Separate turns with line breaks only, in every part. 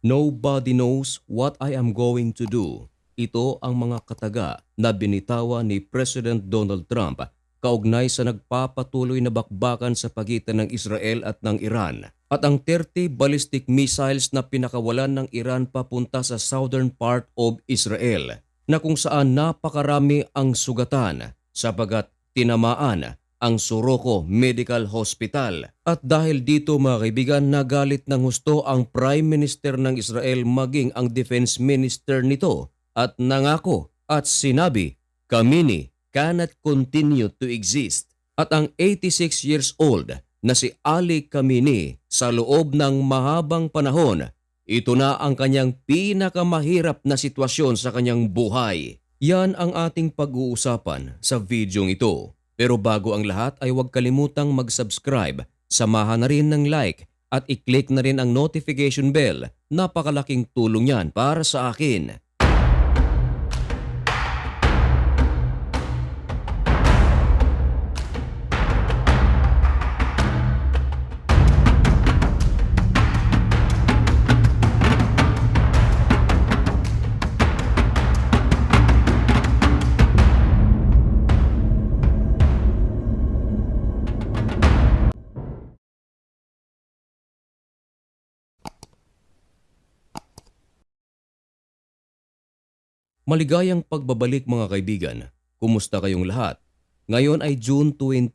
Nobody knows what I am going to do. Ito ang mga kataga na binitawa ni President Donald Trump kaugnay sa nagpapatuloy na bakbakan sa pagitan ng Israel at ng Iran. At ang 30 ballistic missiles na pinakawalan ng Iran papunta sa southern part of Israel na kung saan napakarami ang sugatan sapagat tinamaan ang Soroko Medical Hospital. At dahil dito mga kaibigan, nagalit ng husto ang Prime Minister ng Israel maging ang Defense Minister nito at nangako at sinabi, Kamini cannot continue to exist. At ang 86 years old na si Ali Kamini sa loob ng mahabang panahon, ito na ang kanyang pinakamahirap na sitwasyon sa kanyang buhay. Yan ang ating pag-uusapan sa videong ito. Pero bago ang lahat ay huwag kalimutang mag-subscribe, samahan na rin ng like at i-click na rin ang notification bell. Napakalaking tulong yan para sa akin. Maligayang pagbabalik mga kaibigan. Kumusta kayong lahat? Ngayon ay June 20,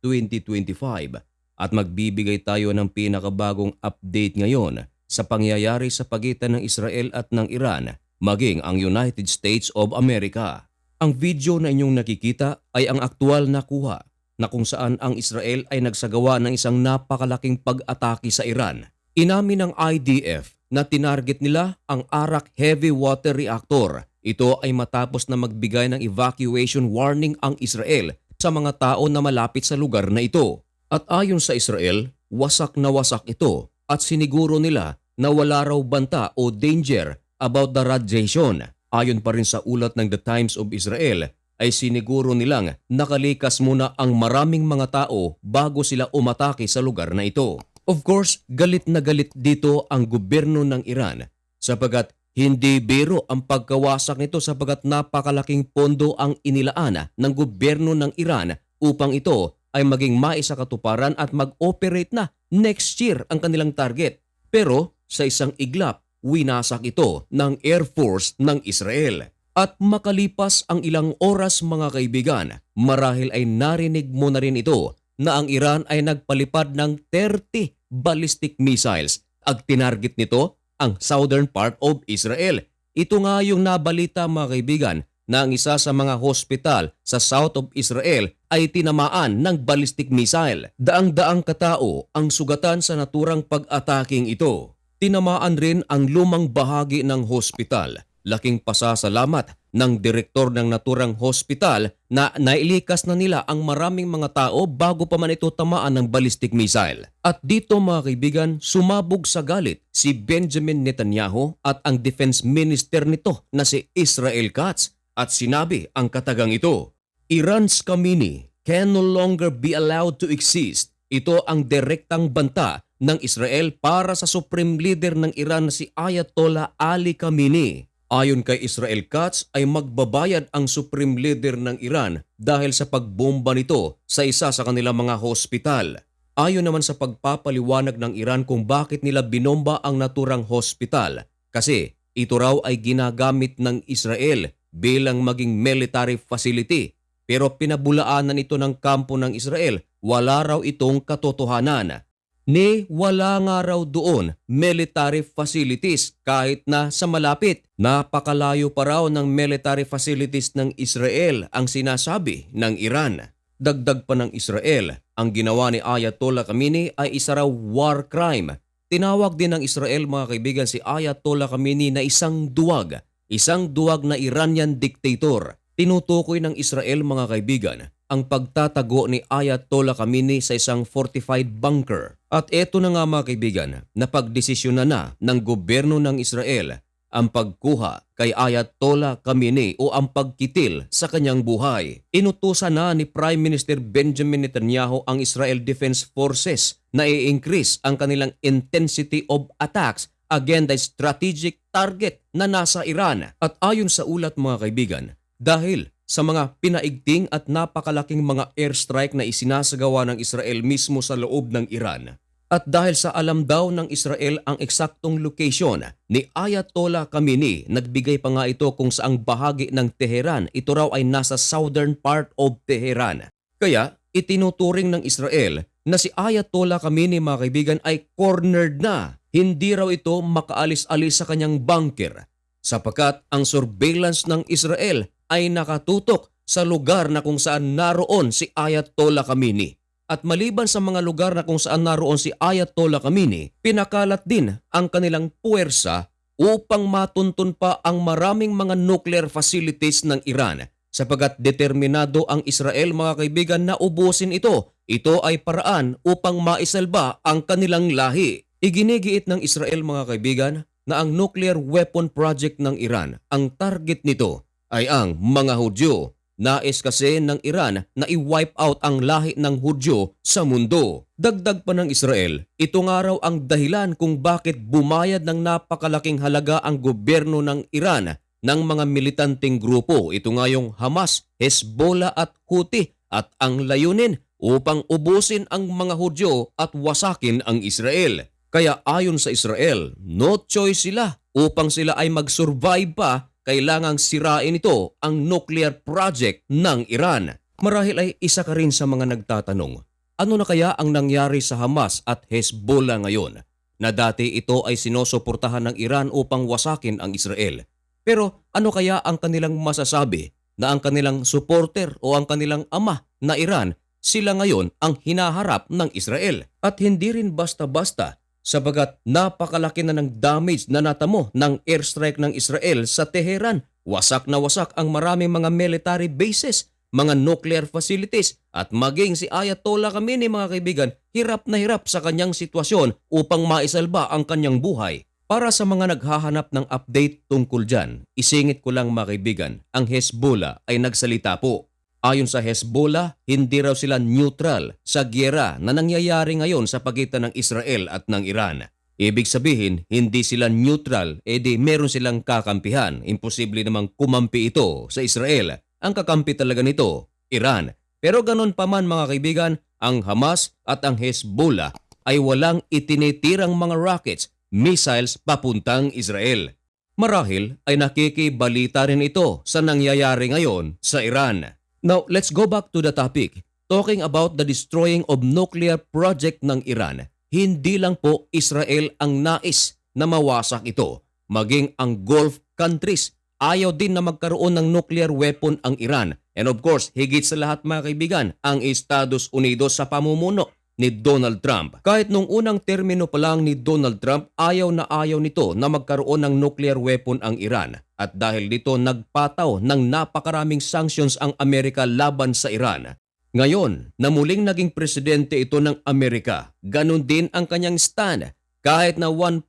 2025 at magbibigay tayo ng pinakabagong update ngayon sa pangyayari sa pagitan ng Israel at ng Iran maging ang United States of America. Ang video na inyong nakikita ay ang aktual na kuha na kung saan ang Israel ay nagsagawa ng isang napakalaking pag-atake sa Iran. Inamin ng IDF na tinarget nila ang Arak Heavy Water Reactor. Ito ay matapos na magbigay ng evacuation warning ang Israel sa mga tao na malapit sa lugar na ito. At ayon sa Israel, wasak na wasak ito at siniguro nila na wala raw banta o danger about the radiation. Ayon pa rin sa ulat ng The Times of Israel, ay siniguro nilang nakalikas muna ang maraming mga tao bago sila umatake sa lugar na ito. Of course, galit na galit dito ang gobyerno ng Iran sapagat hindi biro ang pagkawasak nito sapagat napakalaking pondo ang inilaan ng gobyerno ng Iran upang ito ay maging maisakatuparan at mag-operate na next year ang kanilang target. Pero sa isang iglap, winasak ito ng Air Force ng Israel. At makalipas ang ilang oras mga kaibigan, marahil ay narinig mo na rin ito na ang Iran ay nagpalipad ng 30 ballistic missiles. Ang tinarget nito ang southern part of Israel. Ito nga yung nabalita mga kaibigan na ang isa sa mga hospital sa south of Israel ay tinamaan ng ballistic missile. Daang-daang katao ang sugatan sa naturang pag-ataking ito. Tinamaan rin ang lumang bahagi ng hospital. Laking pasasalamat ng direktor ng naturang hospital na nailikas na nila ang maraming mga tao bago pa man ito tamaan ng ballistic missile. At dito mga kaibigan, sumabog sa galit si Benjamin Netanyahu at ang defense minister nito na si Israel Katz at sinabi ang katagang ito, Iran's Kamini can no longer be allowed to exist. Ito ang direktang banta ng Israel para sa supreme leader ng Iran na si Ayatollah Ali Khamenei. Ayon kay Israel Katz ay magbabayad ang supreme leader ng Iran dahil sa pagbomba nito sa isa sa kanilang mga hospital. Ayon naman sa pagpapaliwanag ng Iran kung bakit nila binomba ang naturang hospital kasi ito raw ay ginagamit ng Israel bilang maging military facility pero pinabulaanan ito ng kampo ng Israel wala raw itong katotohanan. Ni wala nga raw doon military facilities kahit na sa malapit. Napakalayo pa raw ng military facilities ng Israel ang sinasabi ng Iran. Dagdag pa ng Israel, ang ginawa ni Ayatollah Khamenei ay isa raw war crime. Tinawag din ng Israel mga kaibigan si Ayatollah Khamenei na isang duwag, isang duwag na Iranian dictator. Tinutukoy ng Israel mga kaibigan ang pagtatago ni Ayatollah Khamenei sa isang fortified bunker. At eto na nga mga kaibigan, napagdesisyon na na ng gobyerno ng Israel ang pagkuha kay Ayatollah Khamenei o ang pagkitil sa kanyang buhay. Inutusan na ni Prime Minister Benjamin Netanyahu ang Israel Defense Forces na i-increase ang kanilang intensity of attacks again the strategic target na nasa Iran. At ayon sa ulat mga kaibigan, dahil sa mga pinaigting at napakalaking mga airstrike na isinasagawa ng Israel mismo sa loob ng Iran, at dahil sa alam daw ng Israel ang eksaktong location ni Ayatollah Khamenei, nagbigay pa nga ito kung saang bahagi ng Teheran. Ito raw ay nasa southern part of Teheran. Kaya itinuturing ng Israel na si Ayatollah Khamenei mga kaibigan ay cornered na. Hindi raw ito makaalis-alis sa kanyang bunker sapagkat ang surveillance ng Israel ay nakatutok sa lugar na kung saan naroon si Ayatollah Khamenei. At maliban sa mga lugar na kung saan naroon si Ayatollah Khamenei, pinakalat din ang kanilang puwersa upang matuntun pa ang maraming mga nuclear facilities ng Iran sapagat determinado ang Israel mga kaibigan na ubusin ito. Ito ay paraan upang maisalba ang kanilang lahi. Iginigiit ng Israel mga kaibigan na ang nuclear weapon project ng Iran, ang target nito ay ang mga Hudyo. Nais kasi ng Iran na i-wipe out ang lahi ng Hudyo sa mundo. Dagdag pa ng Israel, ito nga raw ang dahilan kung bakit bumayad ng napakalaking halaga ang gobyerno ng Iran ng mga militanteng grupo. Ito nga yung Hamas, Hezbollah at Houthi at ang layunin upang ubusin ang mga Hudyo at wasakin ang Israel. Kaya ayon sa Israel, no choice sila upang sila ay mag-survive pa kailangang sirain ito ang nuclear project ng Iran. Marahil ay isa ka rin sa mga nagtatanong, ano na kaya ang nangyari sa Hamas at Hezbollah ngayon na dati ito ay sinusuportahan ng Iran upang wasakin ang Israel? Pero ano kaya ang kanilang masasabi na ang kanilang supporter o ang kanilang ama na Iran sila ngayon ang hinaharap ng Israel? At hindi rin basta-basta sabagat napakalaki na ng damage na natamo ng airstrike ng Israel sa Teheran. Wasak na wasak ang maraming mga military bases, mga nuclear facilities at maging si Ayatollah Khamenei mga kaibigan, hirap na hirap sa kanyang sitwasyon upang maisalba ang kanyang buhay. Para sa mga naghahanap ng update tungkol dyan, isingit ko lang mga kaibigan, ang Hezbollah ay nagsalita po. Ayon sa Hezbollah, hindi raw sila neutral sa gyera na nangyayari ngayon sa pagitan ng Israel at ng Iran. Ibig sabihin, hindi sila neutral, edi meron silang kakampihan. Imposible namang kumampi ito sa Israel. Ang kakampi talaga nito, Iran. Pero ganon pa man mga kaibigan, ang Hamas at ang Hezbollah ay walang itinitirang mga rockets, missiles papuntang Israel. Marahil ay nakikibalita rin ito sa nangyayari ngayon sa Iran. Now, let's go back to the topic. Talking about the destroying of nuclear project ng Iran, hindi lang po Israel ang nais na mawasak ito. Maging ang Gulf countries, ayaw din na magkaroon ng nuclear weapon ang Iran. And of course, higit sa lahat mga kaibigan, ang Estados Unidos sa pamumuno ni Donald Trump. Kahit nung unang termino pa lang ni Donald Trump, ayaw na ayaw nito na magkaroon ng nuclear weapon ang Iran. At dahil dito nagpataw ng napakaraming sanctions ang Amerika laban sa Iran. Ngayon, na muling naging presidente ito ng Amerika, ganun din ang kanyang stand. Kahit na 1%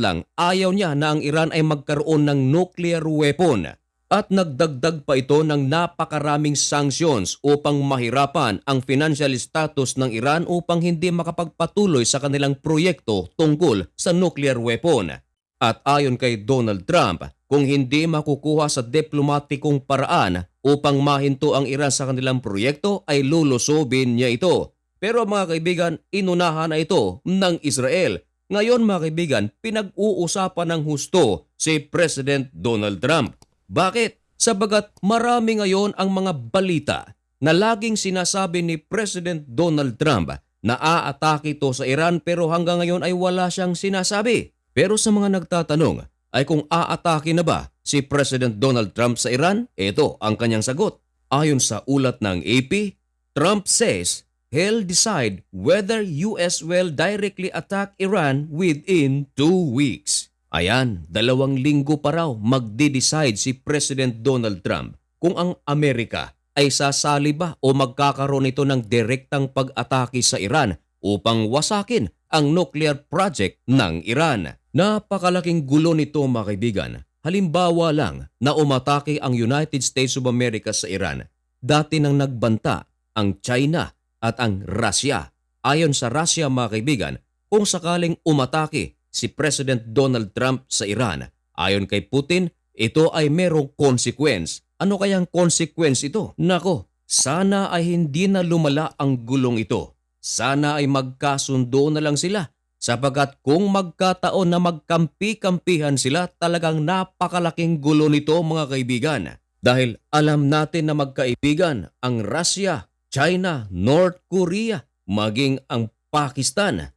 lang, ayaw niya na ang Iran ay magkaroon ng nuclear weapon. At nagdagdag pa ito ng napakaraming sanctions upang mahirapan ang financial status ng Iran upang hindi makapagpatuloy sa kanilang proyekto tungkol sa nuclear weapon. At ayon kay Donald Trump, kung hindi makukuha sa diplomatikong paraan upang mahinto ang Iran sa kanilang proyekto ay lulusobin niya ito. Pero mga kaibigan, inunahan na ito ng Israel. Ngayon mga kaibigan, pinag-uusapan ng husto si President Donald Trump. Bakit? Sabagat marami ngayon ang mga balita na laging sinasabi ni President Donald Trump na aatake ito sa Iran pero hanggang ngayon ay wala siyang sinasabi. Pero sa mga nagtatanong ay kung aatake na ba si President Donald Trump sa Iran, ito ang kanyang sagot. Ayon sa ulat ng AP, Trump says he'll decide whether US will directly attack Iran within two weeks. Ayan, dalawang linggo pa raw magde-decide si President Donald Trump kung ang Amerika ay sasali ba o magkakaroon ito ng direktang pag-atake sa Iran upang wasakin ang nuclear project ng Iran. Napakalaking gulo nito mga kaibigan. Halimbawa lang na umatake ang United States of America sa Iran. Dati nang nagbanta ang China at ang Russia. Ayon sa Russia mga kaibigan, kung sakaling umatake si President Donald Trump sa Iran. Ayon kay Putin, ito ay merong consequence. Ano kayang consequence ito? Nako, sana ay hindi na lumala ang gulong ito. Sana ay magkasundo na lang sila sapagkat kung magkataon na magkampi-kampihan sila talagang napakalaking gulo nito mga kaibigan. Dahil alam natin na magkaibigan ang Russia, China, North Korea, maging ang Pakistan.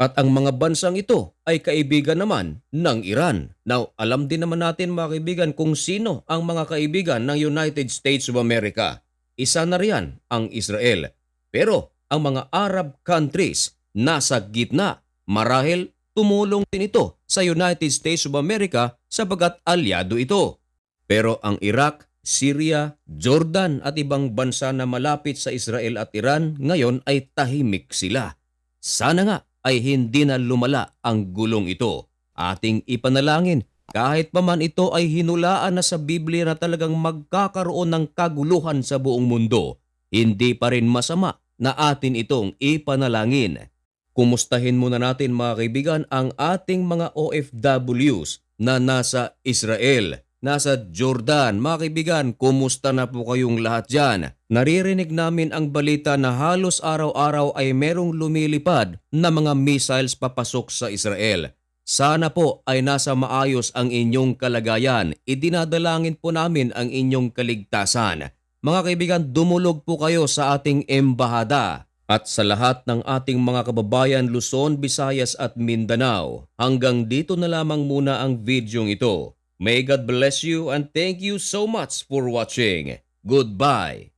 At ang mga bansang ito ay kaibigan naman ng Iran. Now, alam din naman natin mga kaibigan kung sino ang mga kaibigan ng United States of America. Isa na riyan ang Israel. Pero ang mga Arab countries nasa gitna. Marahil tumulong din ito sa United States of America sapagat alyado ito. Pero ang Iraq, Syria, Jordan at ibang bansa na malapit sa Israel at Iran ngayon ay tahimik sila. Sana nga ay hindi na lumala ang gulong ito. Ating ipanalangin kahit pa man ito ay hinulaan na sa Biblia na talagang magkakaroon ng kaguluhan sa buong mundo, hindi pa rin masama na atin itong ipanalangin. Kumustahin muna natin mga kaibigan ang ating mga OFWs na nasa Israel, nasa Jordan. Mga kaibigan, kumusta na po kayong lahat dyan? Naririnig namin ang balita na halos araw-araw ay merong lumilipad na mga missiles papasok sa Israel. Sana po ay nasa maayos ang inyong kalagayan. Idinadalangin po namin ang inyong kaligtasan. Mga kaibigan, dumulog po kayo sa ating embahada at sa lahat ng ating mga kababayan Luzon, Visayas at Mindanao. Hanggang dito na lamang muna ang videong ito. May God bless you and thank you so much for watching. Goodbye.